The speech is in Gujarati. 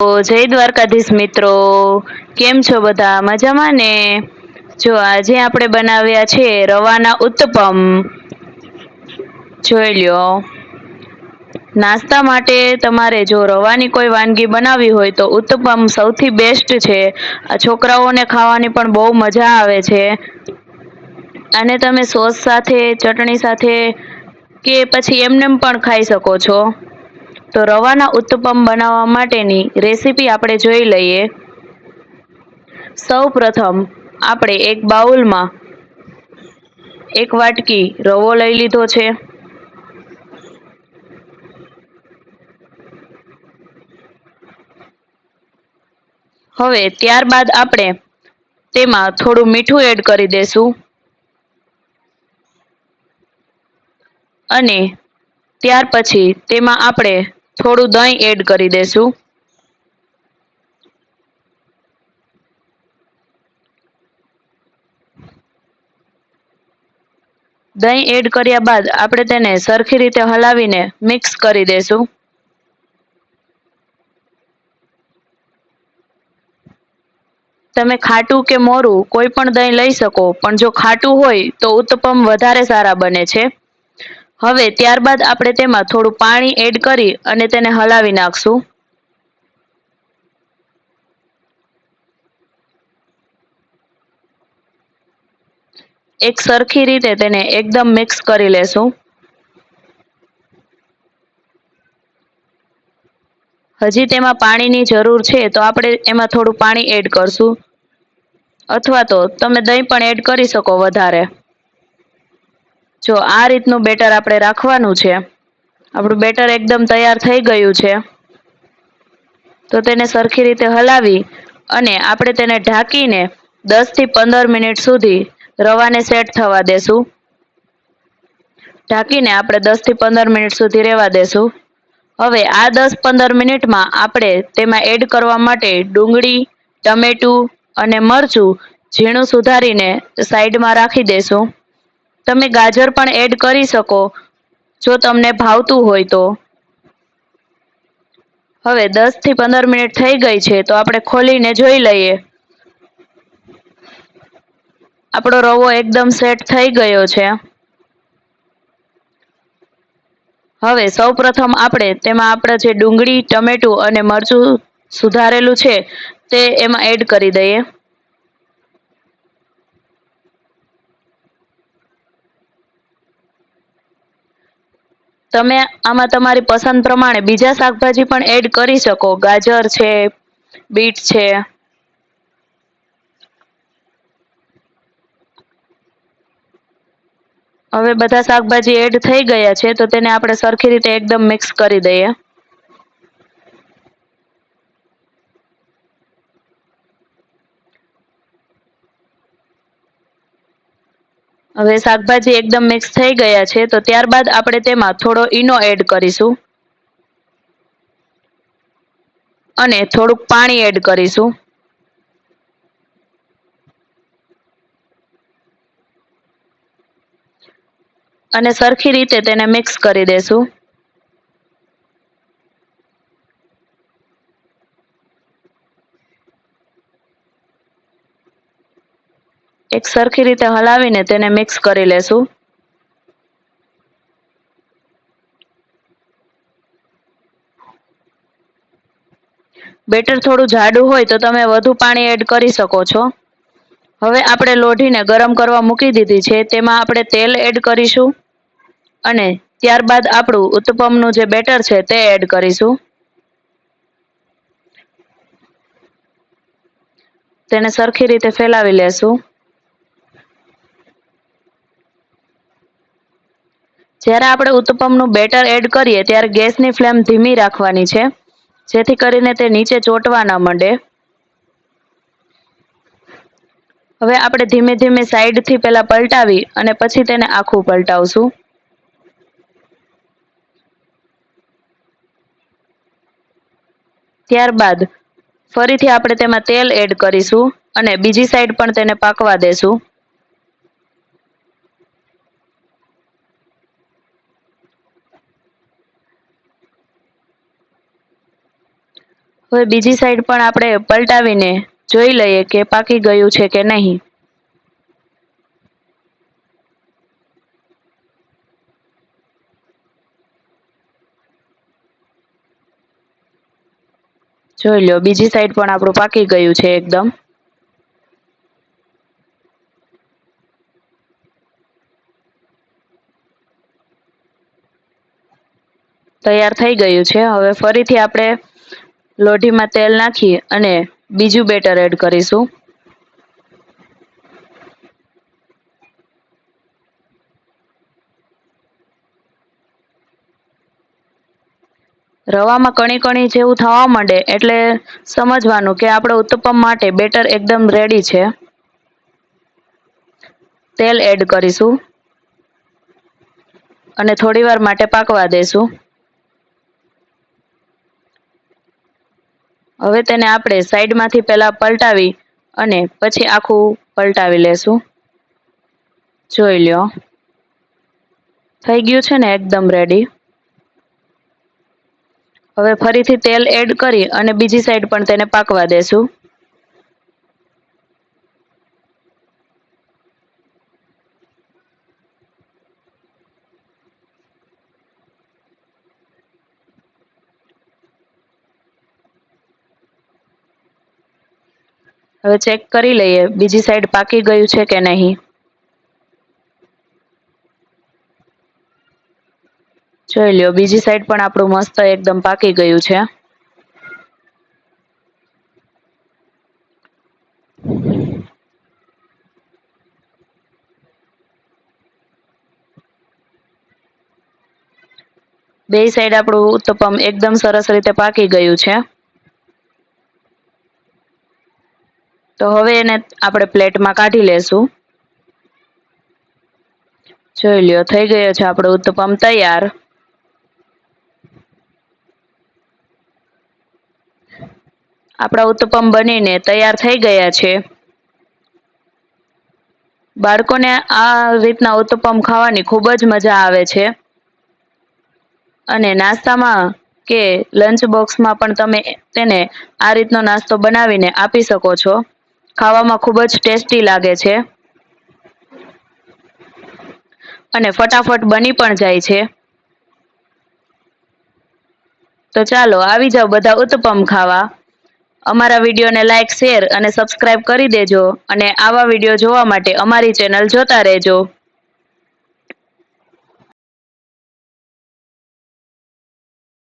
જય દ્વારકાધીશ મિત્રો. કેમ છો બધા? મજામાં ને? જો આજે આપણે બનાવ્યા છે રવાના ઉત્તપમ. જોઈ લ્યો. નાસ્તા માટે તમારે જો રવાની કોઈ વાનગી બનાવવી હોય તો ઉત્તપમ સૌથી બેસ્ટ છે. આ છોકરાઓને ખાવાની પણ બહુ મજા આવે છે. અને તમે સોસ સાથે, ચટણી સાથે કે પછી એમનેમ પણ ખાઈ શકો છો. તો રવાના ઉત્તપમ બનાવવા માટેની રેસીપી આપણે જોઈ લઈએ. સૌ પ્રથમ આપણે એક બાઉલમાં એક વાટકી રવો લઈ લીધો છે. હવે ત્યારબાદ આપણે તેમાં થોડું મીઠું એડ કરી દેશું. અને ત્યાર પછી તેમાં આપણે થોડું દહીં એડ કરી દેશું. દહીં એડ કર્યા બાદ આપણે તેને સરખી રીતે હલાવીને મિક્સ કરી દેશું. તમે ખાટું કે મોરું કોઈ પણ દહીં લઈ શકો, પણ જો ખાટું હોય તો ઉત્તપમ વધારે સારા બને છે. હવે ત્યારબાદ આપણે તેમાં થોડું પાણી એડ કરી અને તેને હલાવી નાખશું. એક સરખી રીતે તેને એકદમ મિક્સ કરી લેશું. હજી તેમાં પાણીની જરૂર છે તો આપણે એમાં થોડું પાણી એડ કરશું. અથવા તો તમે દહીં પણ એડ કરી શકો વધારે. જો આ રીતનું બેટર આપણે રાખવાનું છે. આપણું બેટર એકદમ તૈયાર થઈ ગયું છે. તો તેને સરખી રીતે હલાવી અને આપણે તેને ઢાંકીને દસથી પંદર મિનિટ સુધી રવાને સેટ થવા દેશું. ઢાંકીને આપણે દસથી પંદર મિનિટ સુધી રહેવા દેશું. હવે આ દસ પંદર મિનિટમાં આપણે તેમાં એડ કરવા માટે ડુંગળી, ટમેટું અને મરચું ઝીણું સુધારીને સાઈડમાં રાખી દેશું. તમે ગાજર પણ એડ કરી શકો. જો તમને ભાવતું હોય તો. હવે દસથી પંદર મિનિટ થઈ ગઈ છે, તો આપણે ખોલીને જોઈ લઈએ. આપણો રવો એકદમ સેટ થઈ ગયો છે. હવે સૌ પ્રથમ આપણે તેમાં આપણે જે ડુંગળી, ટમેટું અને મરચું સુધારેલું છે, તે એમાં એડ કરી દઈએ. તમે આમાં તમારી પસંદ પ્રમાણે બીજા શાકભાજી પણ એડ કરી શકો. ગાજર છે, બીટ છે. હવે બધા શાકભાજી એડ થઈ ગયા છે, તો તેને આપણે સરખી રીતે એકદમ મિક્સ કરી દઈએ. હવે શાકભાજી એકદમ મિક્સ થઈ ગયા છે, તો ત્યારબાદ આપણે તેમાં થોડો ઈનો એડ કરીશું. અને થોડુંક પાણી એડ કરીશું. અને સરખી રીતે તેને મિક્સ કરી દેશું. એક સરખી રીતે હલાવીને તેને મિક્સ કરી લેશું. બેટર થોડું જાડું હોય તો તમે વધુ પાણી એડ કરી શકો છો. હવે આપણે લોઢીને ગરમ કરવા મૂકી દીધી છે, તેમાં આપણે તેલ એડ કરીશું અને ત્યારબાદ આપણું ઉત્તપમનું જે બેટર છે તે એડ કરીશું. તેને સરખી રીતે ફેલાવી લેશું. જ્યારે આપણે ઉત્તપમનું બેટર એડ કરીએ ત્યારે ગેસની ફ્લેમ ધીમી રાખવાની છે. જેથી કરીને તે નીચે ચોટવા ન માંડે. હવે આપણે ધીમે ધીમે સાઈડથી પહેલાં પલટાવી અને પછી તેને આખું પલટાવશું. ત્યારબાદ ફરીથી આપણે તેમાં તેલ એડ કરીશું અને બીજી સાઈડ પણ તેને પાકવા દેશું. હવે બીજી સાઈડ પણ આપણે પલટાવીને જોઈ લઈએ કે પાકી ગયું છે કે નહીં. જોઈ લો, બીજી સાઈડ પણ આપણું પાકી ગયું છે એકદમ. તૈયાર થઈ ગયું છે. હવે ફરીથી આપણે લોઢીમાં તેલ નાખી અને બીજું બેટર એડ કરીશું. રવામાં કણી કણી જેવું થવા માંડે એટલે સમજવાનું કે આપણે ઉત્તપમ માટે બેટર એકદમ રેડી છે. તેલ એડ કરીશું. અને થોડી વાર માટે પાકવા દેશું. હવે તેને આપણે સાઈડમાંથી પહેલાં પલટાવી અને પછી આખું પલટાવી લેશું. જોઈ લ્યો. થઈ ગયું છે ને એકદમ રેડી હવે ફરીથી તેલ એડ કરી અને બીજી સાઈડ પણ તેને પાકવા દેશું. હવે ચેક કરી લઈએ, બીજી સાઈડ પાકી ગયું છે કે નહીં? જોઈ લ્યો, બીજી સાઈડ પણ આપણું મસ્ત એકદમ પાકી ગયું છે. બે સાઈડ આપણું ઉત્તપમ એકદમ સરસ રીતે પાકી ગયું છે. તો હવે એને આપણે પ્લેટમાં કાઢી લેશું. જોઈ લ્યો, થઈ ગયો છે આપણો ઉત્તપમ તૈયાર. આપણા ઉત્તપમ બનીને તૈયાર થઈ ગયા છે. બાળકોને આ રીતના ઉત્તપમ ખાવાની ખૂબ જ મજા આવે છે. અને નાસ્તામાં કે લંચ બોક્સમાં પણ તમે તેને આ રીતનો નાસ્તો બનાવીને આપી શકો છો. ખાવામાં ખૂબ જ ટેસ્ટી લાગે છે. અને ફટાફટ બની પણ જાય છે. તો ચાલો આવી જાઓ બધા ઉત્તપમ ખાવા. અમારા વિડીયોને લાઇક શેર અને સબસ્ક્રાઇબ કરી દેજો અને આવા વીડિયો જોવા માટે અમારી ચેનલ જોતા રહેજો.